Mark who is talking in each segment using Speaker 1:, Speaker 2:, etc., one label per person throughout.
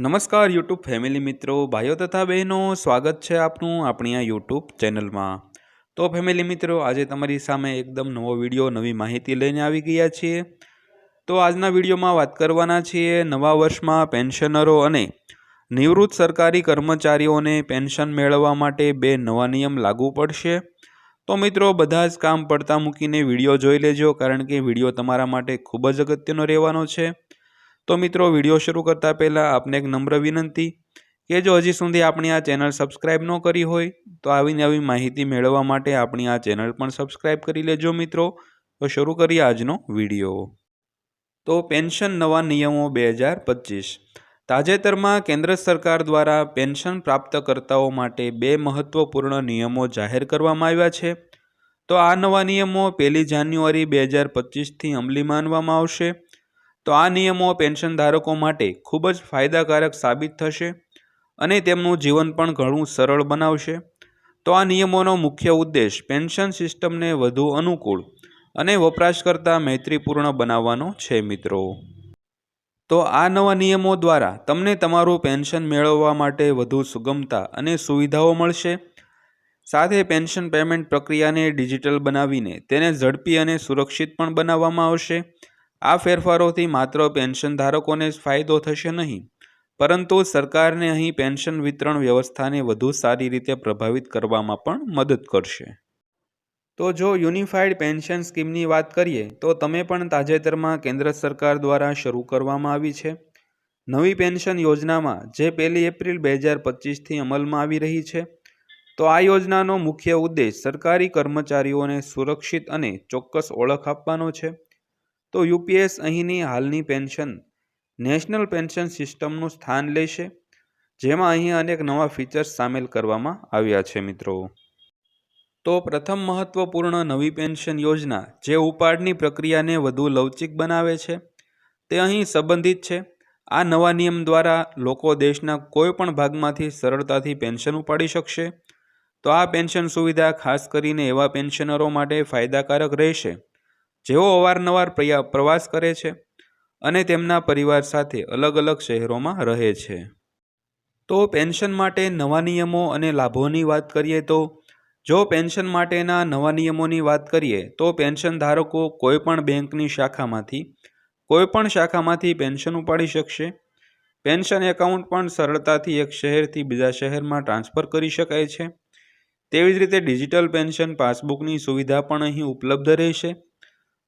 Speaker 1: નમસ્કાર YouTube family મિત્રો, ભાઈઓ તથા બહેનો, સ્વાગત છે આપનું આપણી આ યુટ્યુબ ચેનલમાં. તો ફેમિલી મિત્રો, આજે તમારી સામે એકદમ નવો વીડિયો, નવી માહિતી લઈને આવી ગયા છીએ. તો આજના વિડીયોમાં વાત કરવાના છીએ નવા વર્ષમાં પેન્શનરો અને નિવૃત્ત સરકારી કર્મચારીઓને પેન્શન મેળવવા માટે બે નવા નિયમ લાગુ પડશે. તો મિત્રો, બધા જ કામ પડતા મૂકીને વીડિયો જોઈ લેજો, કારણ કે વીડિયો તમારા માટે ખૂબ જ અગત્યનો રહેવાનો છે. તો મિત્રો, વીડિયો શરૂ કરતાં પહેલાં આપને એક નમ્ર વિનંતી કે જો હજી સુધી આપણી આ ચેનલ સબસ્ક્રાઇબ ન કરી હોય, તો આવીને આવી માહિતી મેળવવા માટે આપણી આ ચેનલ પણ સબસ્ક્રાઇબ કરી લેજો મિત્રો. તો શરૂ કરીએ આજનો વીડિયો. તો પેન્શન નવા નિયમો બે હજાર પચીસ. તાજેતરમાં કેન્દ્ર સરકાર દ્વારા પેન્શન પ્રાપ્તકર્તાઓ માટે બે મહત્વપૂર્ણ નિયમો જાહેર કરવામાં આવ્યા છે. તો આ નવા નિયમો પહેલી જાન્યુઆરી બે હજાર પચીસથી અમલી માનવામાં આવશે. તો આ નિયમો પેન્શન ધારકો માટે ખૂબ જ ફાયદાકારક સાબિત થશે અને તેમનું જીવન પણ ઘણું સરળ બનાવશે. તો આ નિયમોનો મુખ્ય ઉદ્દેશ પેન્શન સિસ્ટમને વધુ અનુકૂળ અને વપરાશકર્તા મૈત્રીપૂર્ણ બનાવવાનો છે, મિત્રો. તો આ નવા નિયમો દ્વારા તમને તમારું પેન્શન મેળવવા માટે વધુ સુગમતા અને સુવિધાઓ મળશે. સાથે પેન્શન પેમેન્ટ પ્રક્રિયાને ડિજિટલ બનાવીને તેને ઝડપી અને સુરક્ષિત પણ બનાવવામાં આવશે. આ ફેરફારોથી માત્ર પેન્શન ધારકોને જ ફાયદો થશે નહીં, પરંતુ સરકારને અહીં પેન્શન વિતરણ વ્યવસ્થાને વધુ સારી રીતે પ્રભાવિત કરવામાં પણ મદદ કરશે. તો જો યુનિફાઈડ પેન્શન સ્કીમની વાત કરીએ, તો તમે પણ તાજેતરમાં કેન્દ્ર સરકાર દ્વારા શરૂ કરવામાં આવી છે. નવી પેન્શન યોજનામાં, જે પહેલી એપ્રિલ બે હજાર પચીસથી અમલમાં આવી રહી છે. તો આ યોજનાનો મુખ્ય ઉદ્દેશ સરકારી કર્મચારીઓને સુરક્ષિત અને ચોક્કસ ઓળખ આપવાનો છે. તો યુપીએસ અહીંની હાલની પેન્શન, નેશનલ પેન્શન સિસ્ટમનું સ્થાન લેશે, જેમાં અહીં અનેક નવા ફીચર્સ સામેલ કરવામાં આવ્યા છે મિત્રો. તો પ્રથમ મહત્વપૂર્ણ નવી પેન્શન યોજના, જે ઉપાડની પ્રક્રિયાને વધુ લવચિક બનાવે છે, તે અહીં સંબંધિત છે. આ નવા નિયમ દ્વારા લોકો દેશના કોઈ પણ ભાગમાંથી સરળતાથી પેન્શન ઉપાડી શકશે. તો આ પેન્શન સુવિધા ખાસ કરીને એવા પેન્શનરો માટે ફાયદાકારક રહેશે. જેઓ અવારનવાર પ્રવાસ કરે છે અને તેમના પરિવાર સાથે અલગ અલગ શહેરોમાં રહે છે. તો પેન્શન માટે નવા નિયમો અને લાભોની વાત કરીએ તો, જો પેન્શન માટેના નવા નિયમોની વાત કરીએ તો પેન્શન ધારકો કોઈપણ બેંકની શાખામાંથી, કોઈપણ શાખામાંથી પેન્શન ઉપાડી શકશે. પેન્શન એકાઉન્ટ પણ સરળતાથી એક શહેરથી બીજા શહેરમાં ટ્રાન્સફર કરી શકાય છે. તેવી જ રીતે ડિજિટલ પેન્શન પાસબુકની સુવિધા પણ અહીં ઉપલબ્ધ રહેશે.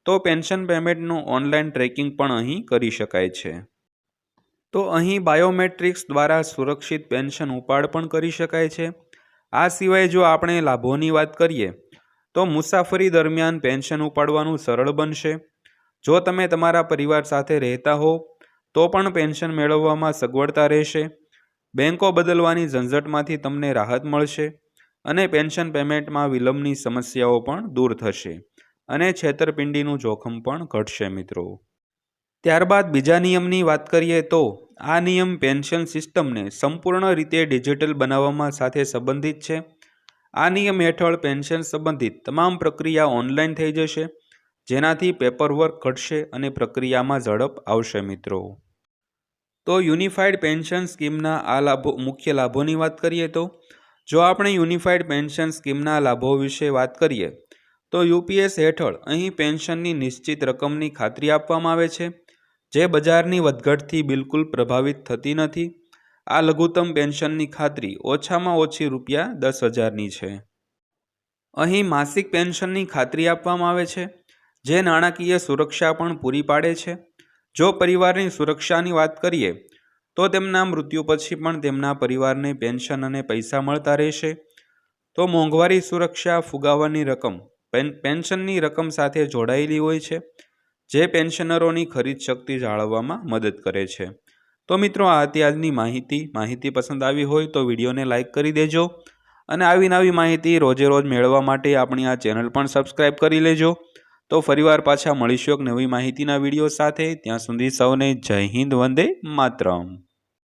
Speaker 1: તો પેન્શન પેમેન્ટનું ઓનલાઈન ટ્રેકિંગ પણ અહીં કરી શકાય છે. તો અહીં બાયોમેટ્રિક્સ દ્વારા સુરક્ષિત પેન્શન ઉપાડ પણ કરી શકાય છે. આ સિવાય જો આપણે લાભોની વાત કરીએ, તો મુસાફરી દરમિયાન પેન્શન ઉપાડવાનું સરળ બનશે. જો તમે તમારા પરિવાર સાથે રહેતા હો, તો પણ પેન્શન મેળવવામાં સગવડતા રહેશે. બેંકો બદલવાની ઝંઝટમાંથી તમને રાહત મળશે અને પેન્શન પેમેન્ટમાં વિલંબની સમસ્યાઓ પણ દૂર થશે. અને છેતરપિંડીનું જોખમ પણ ઘટશે મિત્રો. ત્યારબાદ બીજા નિયમની વાત કરીએ તો, આ નિયમ પેન્શન સિસ્ટમને સંપૂર્ણ રીતે ડિજિટલ બનાવવામાં સાથે સંબંધિત છે. આ નિયમ હેઠળ પેન્શન સંબંધિત તમામ પ્રક્રિયા ઓનલાઈન થઈ જશે, જેનાથી પેપરવર્ક ઘટશે અને પ્રક્રિયામાં ઝડપ આવશે મિત્રો. તો યુનિફાઈડ પેન્શન સ્કીમના આ લાભો, મુખ્ય લાભોની વાત કરીએ તો, જો આપણે યુનિફાઈડ પેન્શન સ્કીમના લાભો વિશે વાત કરીએ તો યુપીએસ હેઠળ અહીં પેન્શનની નિશ્ચિત રકમની ખાતરી આપવામાં આવે છે, જે બજારની વધઘટથી બિલકુલ પ્રભાવિત થતી નથી. આ લઘુત્તમ પેન્શનની ખાતરી ઓછામાં ઓછી રૂપિયા દસ હજારની છે. અહીં માસિક પેન્શનની ખાતરી આપવામાં આવે છે, જે નાણાકીય સુરક્ષા પણ પૂરી પાડે છે. જો પરિવારની સુરક્ષાની વાત કરીએ, તો તેમના મૃત્યુ પછી પણ તેમના પરિવારને પેન્શન અને પૈસા મળતા રહેશે. તો મોંઘવારી સુરક્ષા ફુગાવાની રકમ પેન્શનની રકમ સાથે જોડાયેલી હોય છે, જે પેન્શનરોની ખરીદ શક્તિ જાળવવામાં મદદ કરે છે. તો મિત્રો, આ હતી આજની માહિતી. માહિતી પસંદ આવી હોય તો વિડીયોને લાઇક કરી દેજો અને આવી નવી માહિતી રોજે રોજ મેળવવા માટે આપણી આ ચેનલ પણ સબસ્ક્રાઈબ કરી લેજો. તો ફરીવાર પાછા મળીશું એક નવી માહિતીના વીડિયો સાથે. ત્યાં સુધી સૌને જય હિન્દ, વંદે માતરમ.